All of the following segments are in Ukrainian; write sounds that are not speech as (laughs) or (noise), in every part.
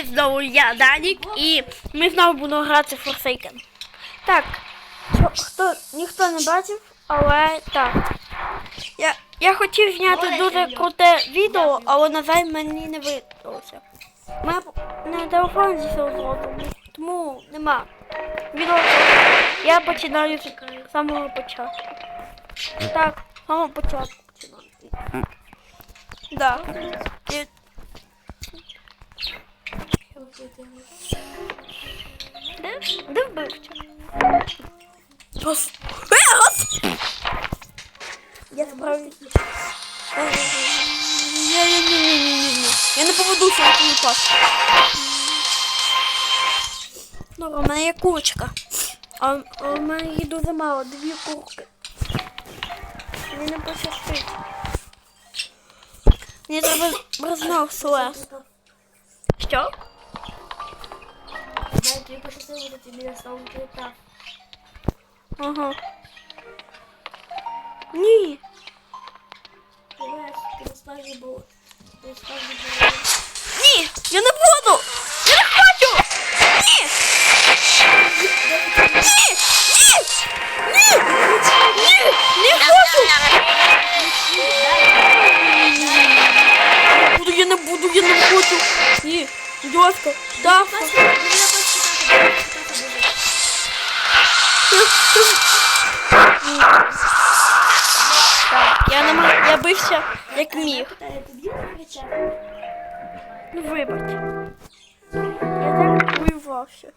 Привіт, знову я Данік, і ми знову будемо грати в Forsaken. Так, хто ніхто не бачив, але так. Я, я хотів зняти дуже круте відео, але на жаль мені не видалося. У мене на телефоні все зроблено, тому нема. Відео я починаю з самого початку. Так, з самого початку починаю. Да. Де? Де вбивця? Гос... Е, гос... Я справлюсь. Ні-ні-ні-ні-ні. Я не поведуся на твою пас. Добре, у мене є курочка. А, у мене її дуже мало, дві курки. Мені не пощастить. Мені треба рознов слез. Що? Да, тобі пощастило, буде тобі ставити так. Ага. Ні. Знаєш, ти насправді був. Ти насправді був. Ні, я не буду! Я не хочу! Ні! Ні! Ні! Ні! Ні! Не хочу! Не буду, я не буду, я не хочу! Ні! Будь ласка, Так, я намаг... я бився як міг. Ну, вибач. Я так воювався.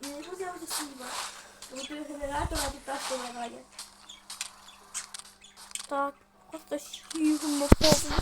Не вже. Тому генератор, а ти так вимагає. Так, просто сігма повно.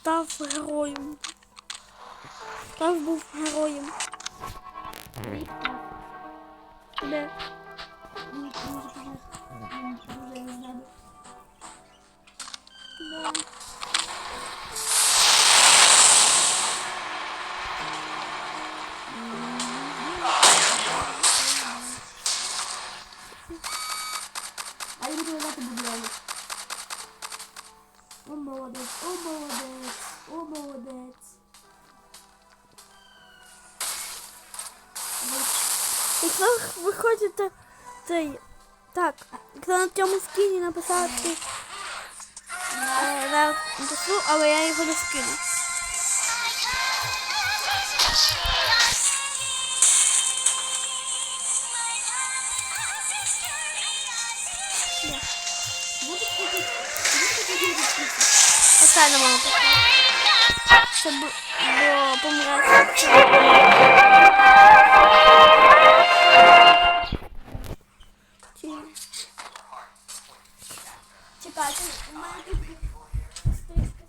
Став героєм. Став був героєм. Де? Да. А я буду грати будівлю. О, молодець, о, молодець, о, молодець. Якщо ви хочете цей. Так, якщо на цьому скіні написати. Е, напишу, але я його не скину. Буду ходити, буду ходити. Оце не можу показати. Щоб бо помирати. Чекайте, у мене тут стрічка.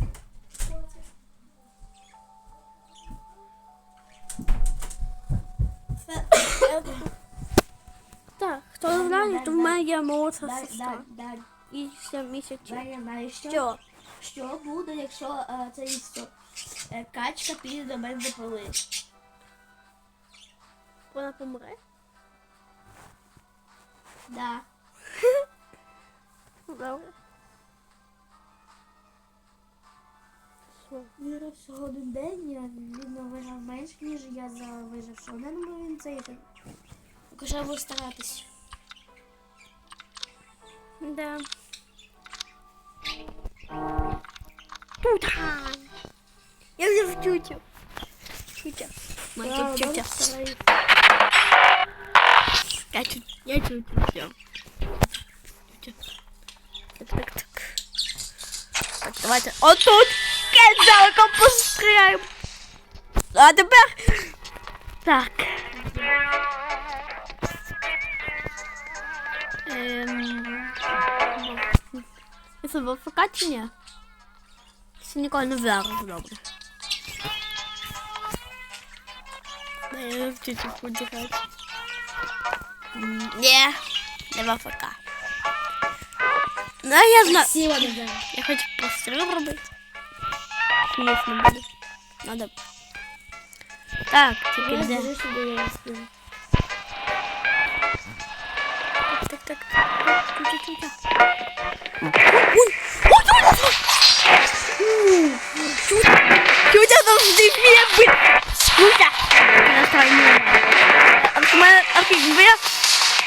Так, хто не знає, то в мене є молодша сестра. І ще місяці. Дай, дай, що? Що? Що буде, якщо е, це істо? Е, качка піде до мене до поли. Вона помре? Да. Що? Віра один день, я він вижив менше, ніж я за виживши. Не думаю, він цей. Ви старатись. Да. Тута! Я вже в тютю. Тютя. Моя тютя. Я тютя. Я тютя. Все. Так, так, так. Так, давайте. Отут! Кензаликом постріляємо. А тепер... Так. Ем... Це в АФК чи ні? Це ніколи не зараз добре. Я вчуся подихати. Не, нема ФК. Ну, я знаю. Сила додаю. Я хочу постріл робити. Сміс не буде. Надо. Так, тільки де. Так, так, так. Включи, Чуть, чуть там в дыме был. Чуть. Я сравнила. А почему я... Окей,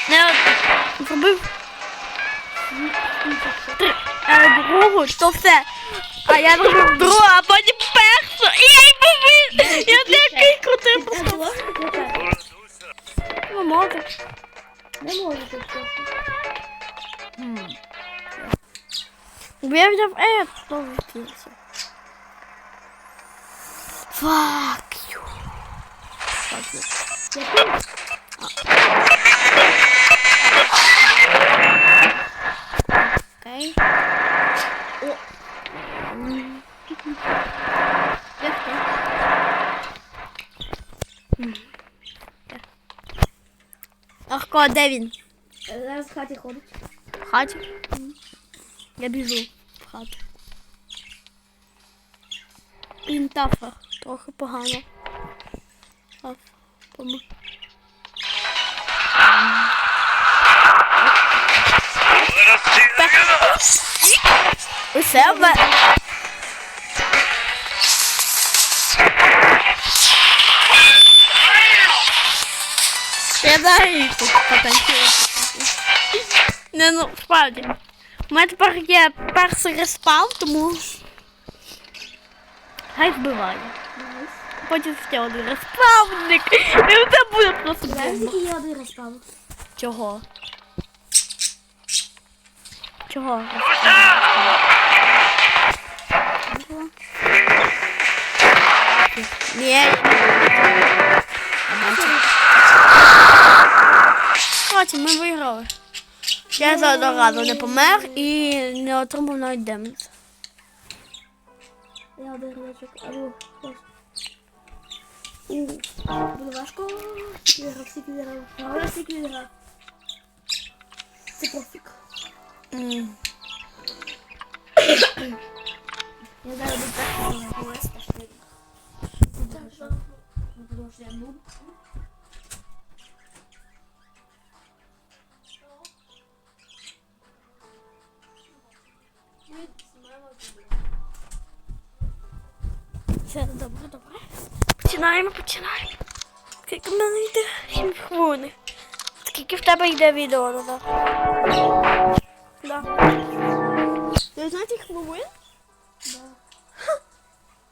Я зробив другу, що все. А я зробив другу, а потім першу. І я й побив. Я такий крутий просто. Ви можете. Не може тут! Бо я взяв ет, то відкинувся. Fuck you. Fuck you. Окей. О, Де хто? Легко, де він? зараз в хаті ходить. В хаті? Я біжу в хату. Він тафа, трохи погано. Таф, пом- У себе. Я даю тут потанцювати. Не, ну, справді. У мене тепер є перший респаун, тому хай вбиває. Потім ще один респаунник. І це буде просто бомба. я один розпав? Чого? Чого? Ні. Коротше, ми виграли. Я за одного разу не помер і не отримав навіть демець. Я один разочок. У, важко. Всіх. Але всіх. Це пофіг. М. Починаємо, починаємо. Скільки в мене йде? 7 хвилин. Скільки в тебе йде відео назад? Да. 19 хвилин? Да.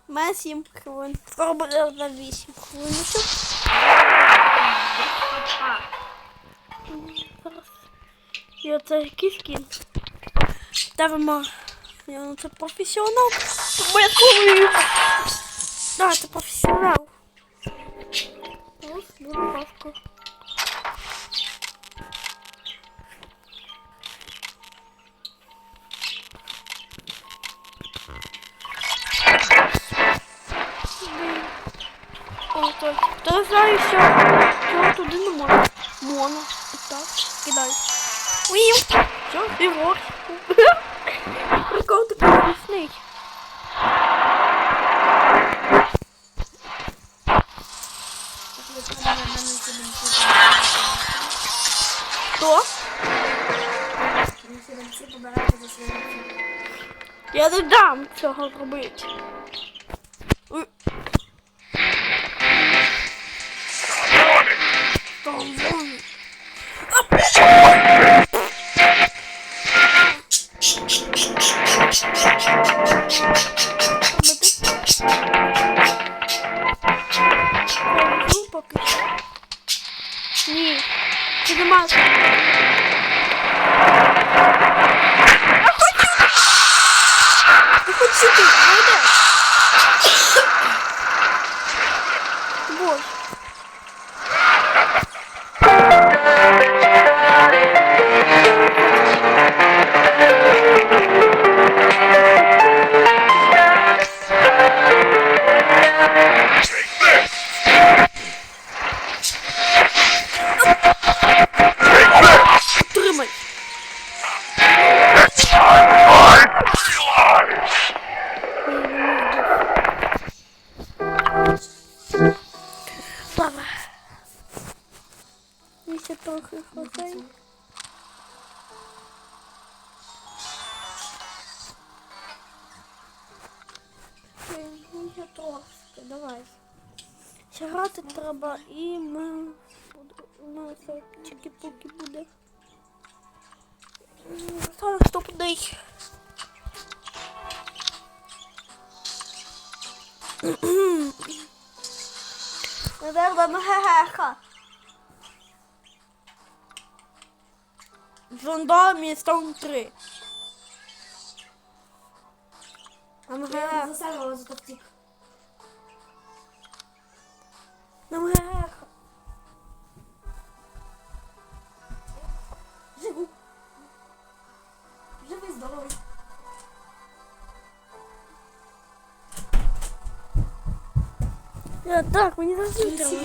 Мене 7 хвилин. Скоро буде за 8 хвилин. І оце який скін. Ставимо. Я, ну, це професіонал. Я скорую. Да, це професіонал. Важко. О, так. Та знаю, що цього туди не можна. Моно. І так, кидай. Уїв. Все, фігор. (laughs) Прикол такий смішний. Руки. Я не дам цього зробити. Ой. Там вон. Ні, Їсти треба і ми ну, це чики-пуки буде. Саме подай. Наверно, геха. Жандармі став 3. Ангеха. Я заставила затоптик. Втік. МГХ. Живу. Живий, здоровий. Я так, мені завжди треба.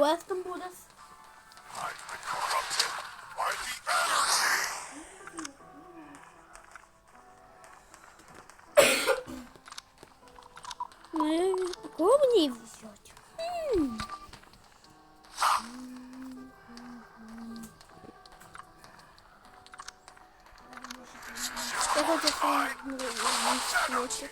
квестом буде. Ну, такого мені взять. Я хочу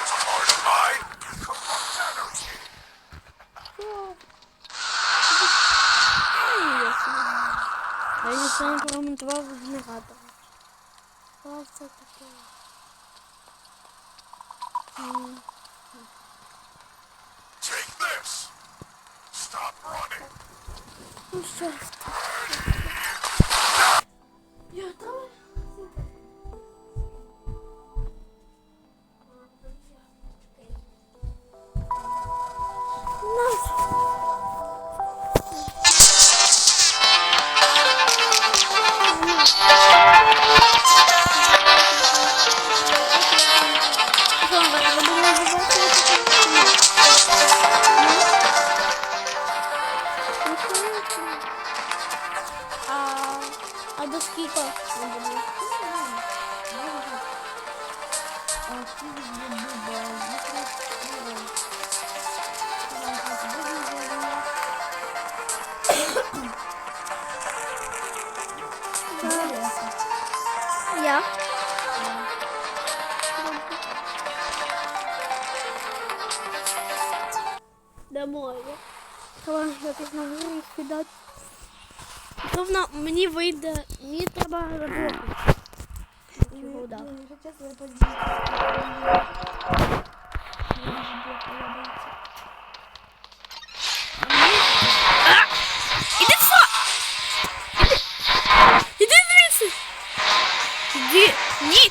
just part of my corrupt energy. что? Я не сам промонтував генератор. Що це таке? Ну Домой. Треба якось на гору їх кидати. Головно, мені вийде, мені треба роботу. Чого дав? Чесно, я подивлюся. Іди в са! Іди! Іди звідси! Іди! Ні!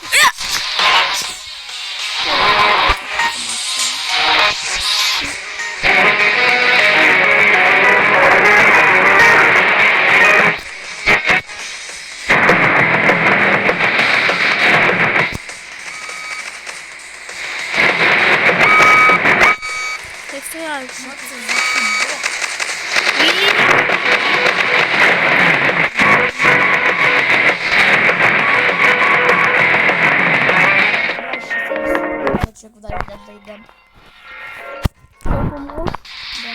да. Помог? Да.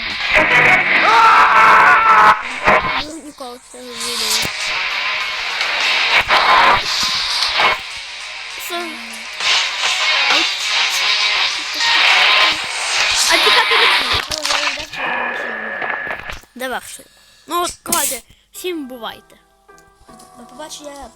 Ну, Никол, все увидел. А ти капітан. Давай. Ну от, Кладе, всім бувайте. До побачення.